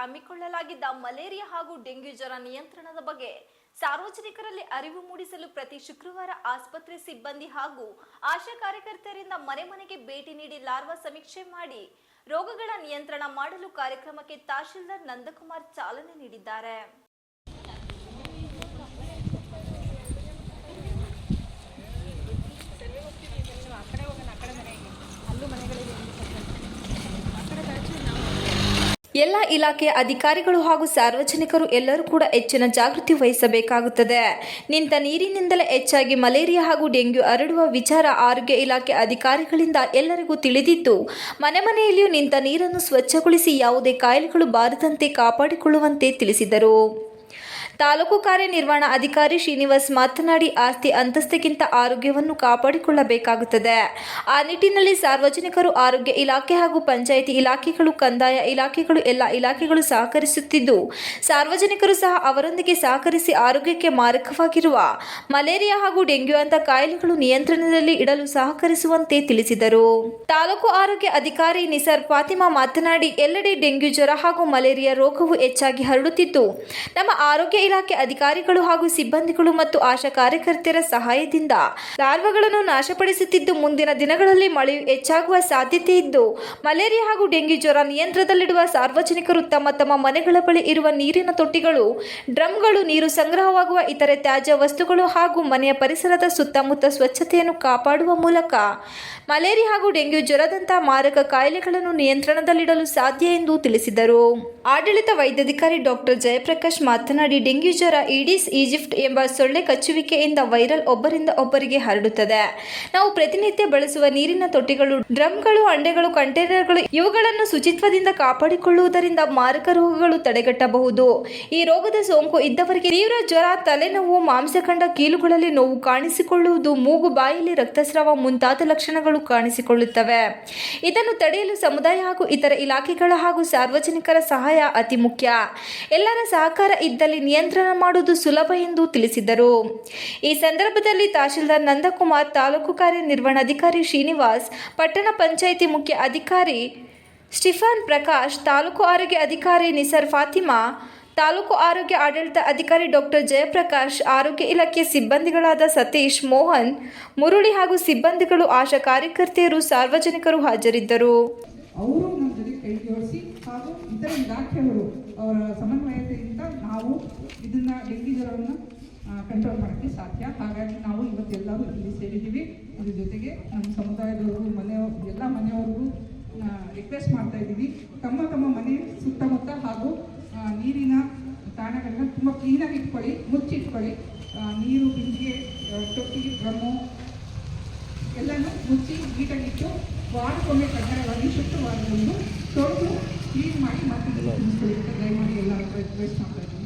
ಹಮ್ಮಿಕೊಳ್ಳಲಾಗಿದ್ದ ಮಲೇರಿಯಾ ಹಾಗೂ ಡೆಂಗ್ಯೂ ಜ್ವರ ನಿಯಂತ್ರಣದ ಬಗ್ಗೆ ಸಾರ್ವಜನಿಕರಲ್ಲಿ ಅರಿವು ಮೂಡಿಸಲು ಪ್ರತಿ ಶುಕ್ರವಾರ ಆಸ್ಪತ್ರೆ ಸಿಬ್ಬಂದಿ ಹಾಗೂ ಆಶಾ ಕಾರ್ಯಕರ್ತರಿಂದ ಮನೆ ಮನೆಗೆ ಭೇಟಿ ನೀಡಿ ಲಾರ್ವಾ ಸಮೀಕ್ಷೆ ಮಾಡಿ ರೋಗಗಳ ನಿಯಂತ್ರಣ ಮಾಡಲು ಕಾರ್ಯಕ್ರಮಕ್ಕೆ ತಹಶೀಲ್ದಾರ್ ನಂದಕುಮಾರ್ ಚಾಲನೆ ನೀಡಿದ್ದಾರೆ. ಎಲ್ಲ ಇಲಾಖೆಯ ಅಧಿಕಾರಿಗಳು ಹಾಗೂ ಸಾರ್ವಜನಿಕರು ಎಲ್ಲರೂ ಕೂಡ ಹೆಚ್ಚಿನ ಜಾಗೃತಿ ವಹಿಸಬೇಕಾಗುತ್ತದೆ. ನಿಂತ ನೀರಿನಿಂದಲೇ ಹೆಚ್ಚಾಗಿ ಮಲೇರಿಯಾ ಹಾಗೂ ಡೆಂಗ್ಯೂ ಹರಡುವ ವಿಚಾರ ಆರೋಗ್ಯ ಇಲಾಖೆ ಅಧಿಕಾರಿಗಳಿಂದ ಎಲ್ಲರಿಗೂ ತಿಳಿದಿದ್ದು, ಮನೆ ಮನೆಯಲ್ಲಿಯೂ ನಿಂತ ನೀರನ್ನು ಸ್ವಚ್ಛಗೊಳಿಸಿ ಯಾವುದೇ ಕಾಯಿಲೆಗಳು ಬಾರದಂತೆ ಕಾಪಾಡಿಕೊಳ್ಳುವಂತೆ ತಿಳಿಸಿದರು. ತಾಲೂಕು ಕಾರ್ಯನಿರ್ವಹಣಾ ಅಧಿಕಾರಿ ಶ್ರೀನಿವಾಸ್ ಮಾತನಾಡಿ, ಆಸ್ತಿ ಅಂತಸ್ತಿಗಿಂತ ಆರೋಗ್ಯವನ್ನು ಕಾಪಾಡಿಕೊಳ್ಳಬೇಕಾಗುತ್ತದೆ. ಆ ನಿಟ್ಟಿನಲ್ಲಿ ಸಾರ್ವಜನಿಕರು, ಆರೋಗ್ಯ ಇಲಾಖೆ ಹಾಗೂ ಪಂಚಾಯಿತಿ ಇಲಾಖೆಗಳು, ಕಂದಾಯ ಇಲಾಖೆಗಳು, ಎಲ್ಲ ಇಲಾಖೆಗಳು ಸಹಕರಿಸುತ್ತಿದ್ದು, ಸಾರ್ವಜನಿಕರು ಸಹ ಅವರೊಂದಿಗೆ ಸಹಕರಿಸಿ ಆರೋಗ್ಯಕ್ಕೆ ಮಾರಕವಾಗಿರುವ ಮಲೇರಿಯಾ ಹಾಗೂ ಡೆಂಗ್ಯೂ ಅಂತ ಕಾಯಿಲೆಗಳು ನಿಯಂತ್ರಣದಲ್ಲಿ ಇಡಲು ಸಹಕರಿಸುವಂತೆ ತಿಳಿಸಿದರು. ತಾಲೂಕು ಆರೋಗ್ಯ ಅಧಿಕಾರಿ ನಿಸರ್ ಫಾತಿಮಾ ಮಾತನಾಡಿ, ಎಲ್ಲೆಡೆ ಡೆಂಗ್ಯೂ ಜ್ವರ ಹಾಗೂ ಮಲೇರಿಯಾ ರೋಗವು ಹೆಚ್ಚಾಗಿ ಹರಡುತ್ತಿದ್ದು, ನಮ್ಮ ಆರೋಗ್ಯ ಇಲಾಖೆ ಅಧಿಕಾರಿಗಳು ಹಾಗೂ ಸಿಬ್ಬಂದಿಗಳು ಮತ್ತು ಆಶಾ ಕಾರ್ಯಕರ್ತರ ಸಹಾಯದಿಂದ ಲಾರ್ವಗಳನ್ನು ನಾಶಪಡಿಸುತ್ತಿದ್ದು, ಮುಂದಿನ ದಿನಗಳಲ್ಲಿ ಮಳೆಯು ಹೆಚ್ಚಾಗುವ ಸಾಧ್ಯತೆ ಇದ್ದು, ಮಲೇರಿಯಾ ಹಾಗೂ ಡೆಂಗ್ಯೂ ಜ್ವರ ನಿಯಂತ್ರಣದಲ್ಲಿಡುವ ಸಾರ್ವಜನಿಕರು ತಮ್ಮ ತಮ್ಮ ಮನೆಗಳ ಬಳಿ ಇರುವ ನೀರಿನ ತೊಟ್ಟಿಗಳು, ಡ್ರಮ್ಗಳು, ನೀರು ಸಂಗ್ರಹವಾಗುವ ಇತರೆ ತ್ಯಾಜ್ಯ ವಸ್ತುಗಳು ಹಾಗೂ ಮನೆಯ ಪರಿಸರದ ಸುತ್ತಮುತ್ತ ಸ್ವಚ್ಛತೆಯನ್ನು ಕಾಪಾಡುವ ಮೂಲಕ ಮಲೇರಿಯಾ ಹಾಗೂ ಡೆಂಗ್ಯೂ ಜ್ವರದಂತಹ ಮಾರಕ ಕಾಯಿಲೆಗಳನ್ನು ನಿಯಂತ್ರಣದಲ್ಲಿಡಲು ಸಾಧ್ಯ ಎಂದು ತಿಳಿಸಿದರು. ಆಡಳಿತ ವೈದ್ಯಾಧಿಕಾರಿ ಡಾಕ್ಟರ್ ಜಯಪ್ರಕಾಶ್ ಮಾತನಾಡಿ ಜ್ವರ ಈಡಿಸ್, ಈಜಿಪ್ಟ್ ಎಂಬ ಸೊಳ್ಳೆ ಕಚ್ಚುವಿಕೆಯಿಂದ ವೈರಲ್ ಒಬ್ಬರಿಂದ ಒಬ್ಬರಿಗೆ ಹರಡುತ್ತದೆ. ನಾವು ಪ್ರತಿನಿತ್ಯ ಬಳಸುವ ನೀರಿನ ತೊಟ್ಟಿಗಳು, ಡ್ರಮ್ಗಳು, ಅಂಡೆಗಳು, ಕಂಟೈನರ್ಗಳು, ಇವುಗಳನ್ನು ಶುಚಿತ್ವದಿಂದ ಕಾಪಾಡಿಕೊಳ್ಳುವುದರಿಂದ ಮಾರಕ ರೋಗಗಳು ತಡೆಗಟ್ಟಬಹುದು. ಈ ರೋಗದ ಸೋಂಕು ಇದ್ದವರಿಗೆ ತೀವ್ರ ಜ್ವರ, ತಲೆನೋವು, ಮಾಂಸಖಂಡ, ಕೀಲುಗಳಲ್ಲಿ ನೋವು ಕಾಣಿಸಿಕೊಳ್ಳುವುದು, ಮೂಗು, ಬಾಯಲ್ಲಿ ರಕ್ತಸ್ರಾವ ಮುಂತಾದ ಲಕ್ಷಣಗಳು ಕಾಣಿಸಿಕೊಳ್ಳುತ್ತವೆ. ಇದನ್ನು ತಡೆಯಲು ಸಮುದಾಯ ಹಾಗೂ ಇತರ ಇಲಾಖೆಗಳ ಹಾಗೂ ಸಾರ್ವಜನಿಕರ ಸಹಾಯ ಅತಿ ಮುಖ್ಯ. ಎಲ್ಲರ ಸಹಕಾರ ಇದ್ದಲ್ಲಿ ನಿಯಂತ್ರಣ ಮಾಡುವುದು ಸುಲಭ ಎಂದು ತಿಳಿಸಿದರು. ಈ ಸಂದರ್ಭದಲ್ಲಿ ತಹಶೀಲ್ದಾರ್ ನಂದಕುಮಾರ್, ತಾಲೂಕು ಕಾರ್ಯನಿರ್ವಹಣಾಧಿಕಾರಿ ಶ್ರೀನಿವಾಸ್, ಪಟ್ಟಣ ಪಂಚಾಯಿತಿ ಮುಖ್ಯ ಅಧಿಕಾರಿ ಸ್ಟಿಫಾನ್ ಪ್ರಕಾಶ್, ತಾಲೂಕು ಆರೋಗ್ಯ ಅಧಿಕಾರಿ ನಿಸರ್ ಫಾತಿಮಾ, ತಾಲೂಕು ಆರೋಗ್ಯ ಆಡಳಿತ ಅಧಿಕಾರಿ ಡಾಕ್ಟರ್ ಜಯಪ್ರಕಾಶ್, ಆರೋಗ್ಯ ಇಲಾಖೆ ಸಿಬ್ಬಂದಿಗಳಾದ ಸತೀಶ್ ಮೋಹನ್, ಮುರುಳಿ ಹಾಗೂ ಸಿಬ್ಬಂದಿಗಳು ಆಶಾ ಕಾರ್ಯಕರ್ತೆಯರು, ಸಾರ್ವಜನಿಕರು ಹಾಜರಿದ್ದರು. ಅವರು ನಮ್ಮ ಜೊತೆ ಕೈ ಜೋಡಿಸಿ ಹಾಗೂ ಇತರ ಇಲಾಖೆಯವರು ಅವರ ಸಮನ್ವಯತೆಯಿಂದ ನಾವು ಇದನ್ನ ಡೆಂಗಿ ಜ್ವರವನ್ನು ಕಂಟ್ರೋಲ್ ಮಾಡೋಕ್ಕೆ ಸಾಧ್ಯ. ಹಾಗಾಗಿ ನಾವು ಇವತ್ತೆಲ್ಲರೂ ಇಲ್ಲಿ ಸೇರಿದ್ದೀವಿ. ಇದ್ರ ಜೊತೆಗೆ ನಮ್ಮ ಸಮುದಾಯದವರು ಮನೆಯವರು ಎಲ್ಲ ಮನೆಯವ್ರಿಗೂ ರಿಕ್ವೆಸ್ಟ್ ಮಾಡ್ತಾ ಇದ್ದೀವಿ. ತಮ್ಮ ತಮ್ಮ ಮನೆ ಸುತ್ತಮುತ್ತ ಹಾಗೂ ನೀರಿನ ತಾಣಗಳನ್ನ ತುಂಬ ಕ್ಲೀನಾಗಿ ಇಟ್ಕೊಳ್ಳಿ, ಮುಚ್ಚಿಟ್ಕೊಳ್ಳಿ. ನೀರು ಬಿಂದಿಗೆ ತೊಟ್ಟಿ, ಡ್ರಮ್ಮು, ಎಲ್ಲನೂ ಮುಚ್ಚಿ ನೀಟಾಗಿಟ್ಟು ವಾರಕ್ಕೊಮ್ಮೆ ಕಡ್ಡಾಯವಾಗಿ ಶುಕ್ರವಾರದಂದು ತೊಳೆದು ಕ್ಲೀನ್ ಮಾಡಿ ಮತ್ತೆ ತುಂಬಿಸ್ಕೊಳ್ಳಿ ಅಂತ ದಯಮಾಡಿ ಎಲ್ಲ ರಿಕ್ವೆಸ್ಟ್ ಮಾಡ್ತಾ ಇದ್ದೀನಿ